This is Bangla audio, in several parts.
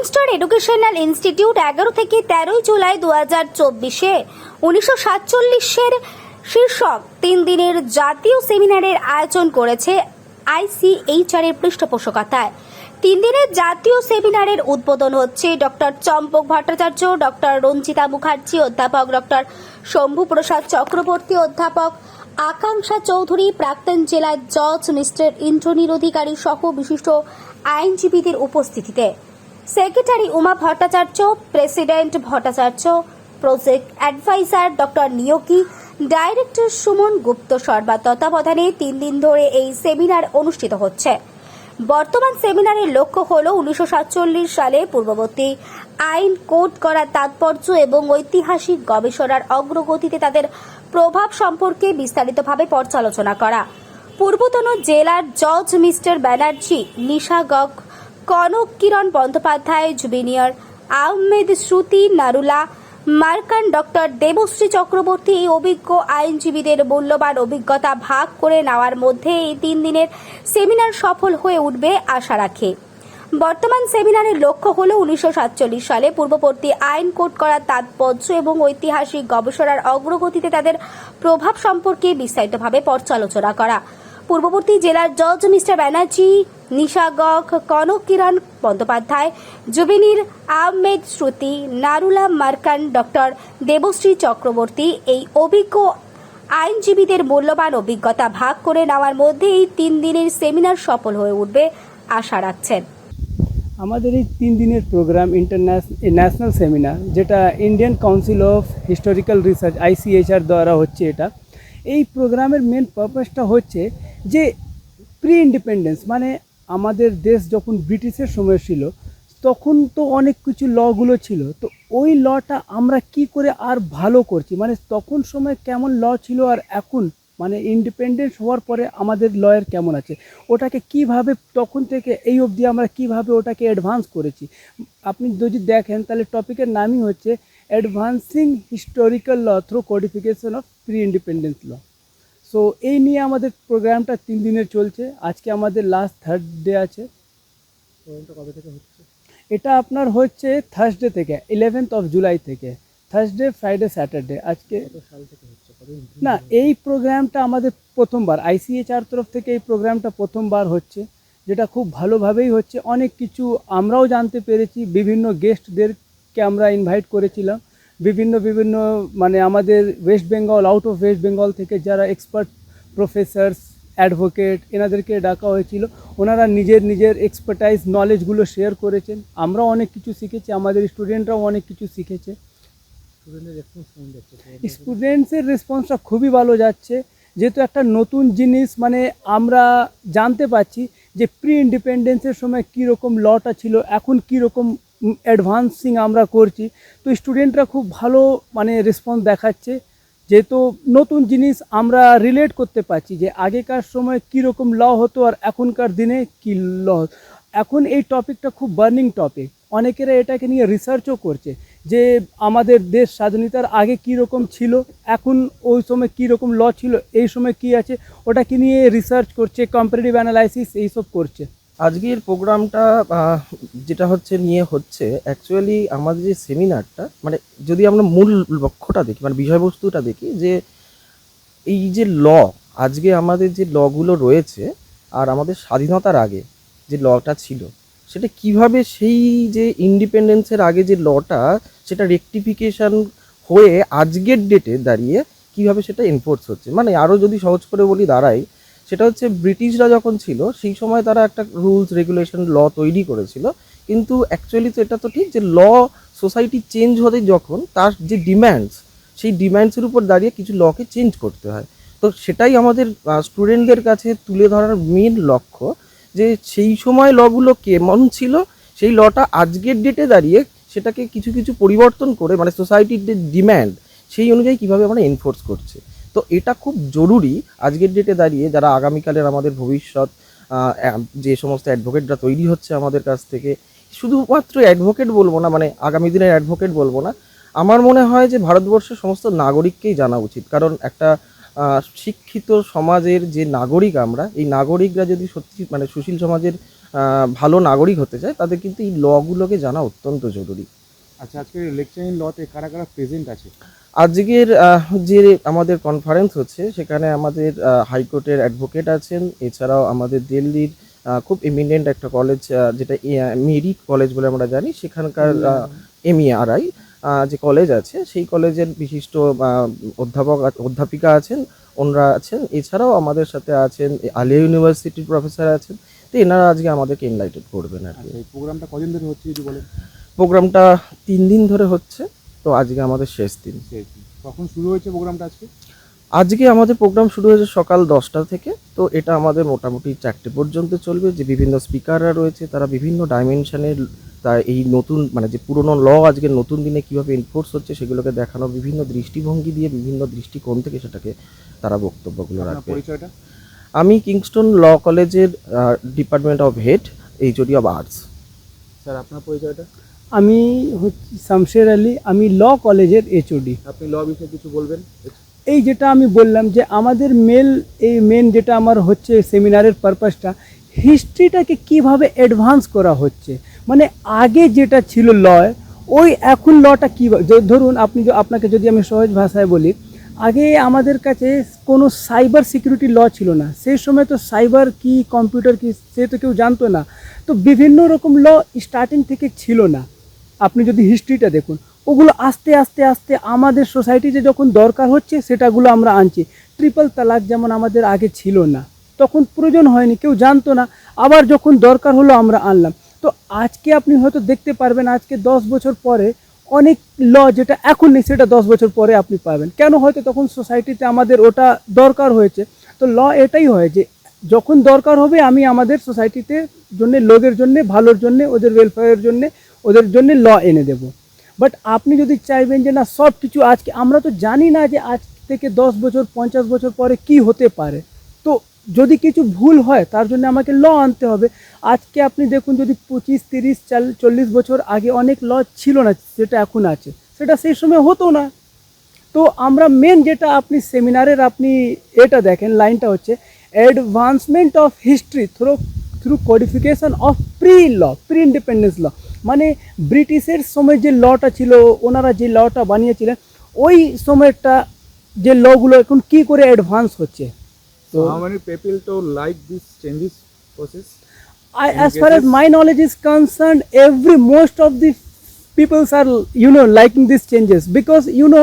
কিংস্টার এডুকেশনাল ইনস্টিটিউট এগারো থেকে তেরোই জুলাই দু হাজার চব্বিশে। উনিশশো সাতচল্লিশের শীর্ষক তিন দিনের জাতীয় সেমিনারের আয়োজন করেছে আইসিএইচআর এর পৃষ্ঠপোষকতায়। তিন দিনের জাতীয় সেমিনারের উদ্বোধন হচ্ছে ডক্টর চম্পক ভট্টাচার্য, ডক্টর রঞ্জিতা মুখার্জি, অধ্যাপক ডক্টর শম্ভু প্রসাদ চক্রবর্তী, অধ্যাপক আকাঙ্ক্ষা চৌধুরী, প্রাক্তন জেলা জজ মিস্টার ইন্দ্রনীল অধিকারী সহ বিশিষ্ট আইনজীবীদের উপস্থিতিতে। Secretary Uma Bhattacharya, president Bhattacharya, project advisor doctor Niyogi, director Suman Gupta Sharma তত্ত্বাবধানে তিন দিন ধরে এই সেমিনার অনুষ্ঠিত হচ্ছে। বর্তমান সেমিনারের লক্ষ্য হল উনিশশো সাতচল্লিশ সালে পূর্ববর্তী আইন কোড করার তাৎপর্য এবং ঐতিহাসিক গবেষণার অগ্রগতিতে তাদের প্রভাব সম্পর্কে বিস্তারিতভাবে পর্যালোচনা করা। পূর্বতন জেলার জজ মিস্টার ব্যানার্জি নিশা গগ কনক কিরণ বন্দ্যোপাধ্যায়, জুবিনিয়র আহমেদ শ্রুতি নারুলা মার্কান ডক্টর দেবশ্রী চক্রবর্তী এই অভিজ্ঞ আইনজীবীদের মূল্যবান অভিজ্ঞতা ভাগ করে নেওয়ার মধ্যে এই তিন দিনের সেমিনার সফল হয়ে উঠবে আশা রাখে। বর্তমান সেমিনারের লক্ষ্য হল উনিশশো সাতচল্লিশ সালে পূর্ববর্তী আইন কোড করার তাৎপর্য এবং ঐতিহাসিক গবেষণার অগ্রগতিতে তাদের প্রভাব সম্পর্কে বিস্তারিতভাবে পর্যালোচনা করা। পূর্ববর্তী জেলার জজ মিস্টার ব্যানার্জি, নিশা গক, কনক কিরণ বন্দ্যোপাধ্যায়, জুবিনির আহমেদ শ্রুতি, নারুলা মার্কান ডক্টর দেবশ্রী চক্রবর্তী এই অভিজ্ঞ আইনজীবীদের মূল্যবান অভিজ্ঞতা ভাগ করে নেওয়ার মধ্যে এই তিন দিনের সেমিনার সফল হয়ে উঠবে আশা রাখছেন। আমাদের এই তিন দিনের প্রোগ্রাম ইন্টারন্যাশনাল ন্যাশনাল সেমিনার, যেটা Indian Council of Historical Research, ICHR দ্বারা হচ্ছে এটা। এই প্রোগ্রামের মেন পারপাসটা হচ্ছে যে প্রি ইন্ডিপেন্ডেন্স মানে আমাদের দেশ যখন ব্রিটিশের সময় ছিল, তখন তো অনেক কিছু লগুলো ছিল। তো ওই লটা আমরা কি করে আর ভালো করছি? মানে তখন সময় কেমন ল ছিল আর এখন? মানে ইন্ডিপেন্ডেন্স হওয়ার পরে আমাদের লয়ের কেমন আছে? ওটাকে কীভাবে তখন থেকে এই অবধি আমরা কীভাবে ওটাকে অ্যাডভান্স করেছি? আপনি যদি দেখেন, তাহলে টপিকের নামই হচ্ছে advancing historical law through codification of pre independence law so এই নিয়ে আমাদের প্রোগ্রামটা তিন দিনের চলছে। আজকে আমাদের লাস্ট থার্ড ডে আছে। কবে থেকে হচ্ছে? এটা আপনার হচ্ছে থার্সডে থেকে ইলেভেন্থ অফ জুলাই থেকে। থার্সডে ফ্রাইডে স্যাটারডে আজকে না এই প্রোগ্রামটা আমাদের প্রথমবার আইসিএচআর তরফ থেকে এই প্রোগ্রামটা প্রথমবার হচ্ছে যেটা খুব ভালোভাবেই হচ্ছে। অনেক কিছু আমরাও জানতে পেরেছি বিভিন্ন গেস্টদেরকে আমরা ইনভাইট করেছিলাম। বিভিন্ন বিভিন্ন মানে আমাদের ওয়েস্ট বেঙ্গল আউট অফ ওয়েস্ট বেঙ্গল থেকে যারা এক্সপার্ট প্রফেসরস অ্যাডভোকেট এনাদেরকে ডাকা হয়েছিল ওনারা নিজের নিজের এক্সপার্টাইজ নলেজগুলো শেয়ার করেছেন। আমরাও অনেক কিছু শিখেছি আমাদের স্টুডেন্টরাও অনেক কিছু শিখেছে। স্টুডেন্টসের রেসপন্সটা খুবই ভালো যাচ্ছে। যেহেতু একটা নতুন জিনিস মানে আমরা জানতে পারছি যে প্রি ইন্ডিপেন্ডেন্সের সময় কীরকম লটা ছিল এখন কীরকম অ্যাডভান্সিং আমরা করছি। তো স্টুডেন্টরা খুব ভালো মানে রেসপন্স দেখাচ্ছে যেহেতু নতুন জিনিস আমরা রিলেট করতে পারছি যে আগেকার সময় কীরকম ল হতো আর এখনকার দিনে কী ল এখন এই টপিকটা খুব বার্নিং টপিক অনেকেরা এটাকে নিয়ে রিসার্চও করছে যে আমাদের দেশ স্বাধীনতার আগে কী রকম ছিল, এখন ওই সময় কী রকম ল ছিল, এই সময় কি আছে, ওটাকে নিয়ে রিসার্চ করছে কম্পারেটিভ অ্যানালাইসিস এইসব করছে। আজকের প্রোগ্রামটা যেটা হচ্ছে নিয়ে হচ্ছে অ্যাকচুয়ালি আমাদের যে সেমিনারটা মানে যদি আমরা মূল লক্ষ্যটা দেখি মানে বিষয়বস্তুটা দেখি, যে এই যে ল, আজকে আমাদের যে লগুলো রয়েছে, আর আমাদের স্বাধীনতার আগে যে লটা ছিল, সেটা কীভাবে সেই যে ইন্ডিপেন্ডেন্সের আগে যে লটা, সেটা রেকটিফিকেশন হয়ে আজকের ডেটে দাঁড়িয়ে কীভাবে সেটা এনফোর্স হচ্ছে? মানে আরও যদি সহজ করে বলি, দাঁড়াই সেটা হচ্ছে ব্রিটিশরা যখন ছিল, সেই সময় তারা একটা রুলস রেগুলেশন ল তৈরি করেছিল। কিন্তু অ্যাকচুয়ালি তো এটা তো ঠিক যে ল সোসাইটি চেঞ্জ হতে যখন তার যে ডিম্যান্ডস সেই ডিম্যান্ডসের উপর দাঁড়িয়ে কিছু লকে চেঞ্জ করতে হয়। তো সেটাই আমাদের স্টুডেন্টদের কাছে তুলে ধরার মেন লক্ষ্য যে সেই সময় লগুলো কেমন ছিল, সেই লটা আজকের ডেটে দাঁড়িয়ে সেটাকে কিছু কিছু পরিবর্তন করে মানে সোসাইটির যে ডিম্যান্ড সেই অনুযায়ী কীভাবে আমরা এনফোর্স করছে। তো এটা খুব জরুরি আজকের ডেটে দাঁড়িয়ে যারা আগামীকালের আমাদের ভবিষ্যৎ যে সমস্ত অ্যাডভোকেটরা তৈরি হচ্ছে আমাদের কাছ থেকে, শুধুমাত্র অ্যাডভোকেট বলব না মানে আগামী দিনের অ্যাডভোকেট বলব না, আমার মনে হয় যে ভারতবর্ষের সমস্ত নাগরিককেই জানা উচিত। কারণ একটা শিক্ষিত সমাজের যে নাগরিক আমরা, এই নাগরিকরা যদি সত্যি মানে সুশীল সমাজের ভালো নাগরিক হতে চায়, তাদের কিন্তু এই লগুলোকে জানা অত্যন্ত জরুরি। আচ্ছা আজকে লেকচারিং লতে কারা কারা প্রেজেন্ট আছে? আজকের যে আমাদের কনফারেন্স হচ্ছে সেখানে আমাদের হাইকোর্টের অ্যাডভোকেট আছেন। এছাড়াও আমাদের দিল্লির খুব ইমিনেন্ট একটা কলেজ যেটা মেরিট কলেজ বলে আমরা জানি সেখানকার এমইআরআই যে কলেজ আছে সেই কলেজের বিশিষ্ট অধ্যাপক অধ্যাপিকা আছেন ওনারা আছেন। এছাড়াও আমাদের সাথে আছেন আলিয়া ইউনিভার্সিটির প্রফেসর আছেন। তো এনারা আজকে আমাদেরকে এনলাইটেড করবেন আর কি। আচ্ছা এই প্রোগ্রামটা কদিন ধরে হচ্ছে যদি বলেন? প্রোগ্রামটা তিন দিন ধরে হচ্ছে। তো আজকে আমাদের শেষ দিন। শেষ দিন। কখন শুরু হয়েছে প্রোগ্রামটা আজকে? আজকে আমাদের প্রোগ্রাম শুরু হয়েছে সকাল দশটা থেকে তো এটা আমাদের মোটামুটি চারটে পর্যন্ত চলবে। যে বিভিন্ন স্পিকাররা রয়েছে তারা বিভিন্ন ডাইমেনশনের তা এই নতুন মানে যে পুরনো ল আজকে নতুন দিনে কীভাবে এনফোর্স হচ্ছে সেগুলোকে দেখানো বিভিন্ন দৃষ্টিভঙ্গি দিয়ে বিভিন্ন দৃষ্টিকোণ থেকে সেটাকে তারা বক্তব্যগুলো রাখবে পরিচয়টা? আমি কিংস্টন ল কলেজের department of head HOD of arts sir আপনার পরিচয়টা? আমি হচ্ছি শামশের আলী আমি ল কলেজের এইচওডি আপনি ল বিষয়ে কিছু বলবেন? এই যেটা আমি বললাম যে আমাদের মেল এই মেন যেটা আমার হচ্ছে সেমিনারের পারপাসটা হিস্ট্রিটাকে কীভাবে অ্যাডভান্স করা হচ্ছে? মানে আগে যেটা ছিল লয় ওই এখন লটা কী ধরুন আপনি আপনাকে যদি আমি সহজ ভাষায় বলি আগে আমাদের কাছে কোনো সাইবার সিকিউরিটি ল ছিল না। সেই সময় তো সাইবার কি কম্পিউটার কি সে তো কেউ জানতো না। তো বিভিন্ন রকম ল স্টার্টিং থেকে ছিল না। আপনি যদি হিস্ট্রিটা দেখুন, ওগুলো আস্তে আস্তে আস্তে আমাদের সোসাইটিতে যখন দরকার হচ্ছে, সেটাগুলো আমরা আনছি। ট্রিপল তালাক যেমন আমাদের আগে ছিল না, তখন প্রয়োজন হয়নি, কেউ জানতো না। আবার যখন দরকার হলো আমরা আনলাম। তো আজকে আপনি হয়তো দেখতে পারবেন, আজকে দশ বছর পরে অনেক ল যেটা এখন নেই, সেটা দশ বছর পরে আপনি পাবেন। কেন হয়তো তখন সোসাইটিতে আমাদের ওটা দরকার হয়েছে? তো ল এটাই হয় যে, যখন দরকার হবে, আমি আমাদের সোসাইটিতে জন্য, লোকের জন্য, ভালোর জন্য, ওদের ওয়েলফেয়ারের জন্য ওদের জন্য ল এনে দেব। বাট আপনি যদি চাইবেন যে না, সব কিছু আজকে, আমরা তো জানি না যে আজ থেকে দশ বছর, পঞ্চাশ বছর পরে কি হতে পারে। তো যদি কিছু ভুল হয়, তার জন্য আমাকে ল আনতে হবে। আজকে আপনি দেখুন, যদি পঁচিশ, তিরিশ, চাল, চল্লিশ বছর আগে অনেক ল ছিল না, সেটা এখন আছে। সেটা সেই সময় হতো না। তো আমরা মেন যেটা আপনি সেমিনারের আপনি এটা দেখেন লাইনটা হচ্ছে advancement of history through through codification of pre law pre independence law মানে ব্রিটিশের সময় যে লটা ছিল ওনারা যে লটা বানিয়েছিলেন ওই সময়টা যে লগুলো এখন কি করে অ্যাডভান্স হচ্ছে? তো মানে people to like this changes process I as far as my knowledge is concern every most of the peoples are you know liking this changes because you know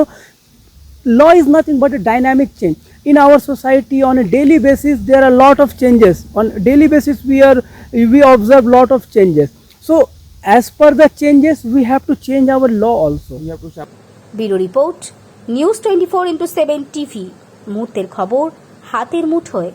law is nothing but a dynamic change in our society on a daily basis there are lot of changes on daily basis we are we observe lot of changes so as per the changes, we have to change our law also. We have to sharp- bureau report news twenty four into seven TV মুহূর্তের খবর হাতের মুঠোয়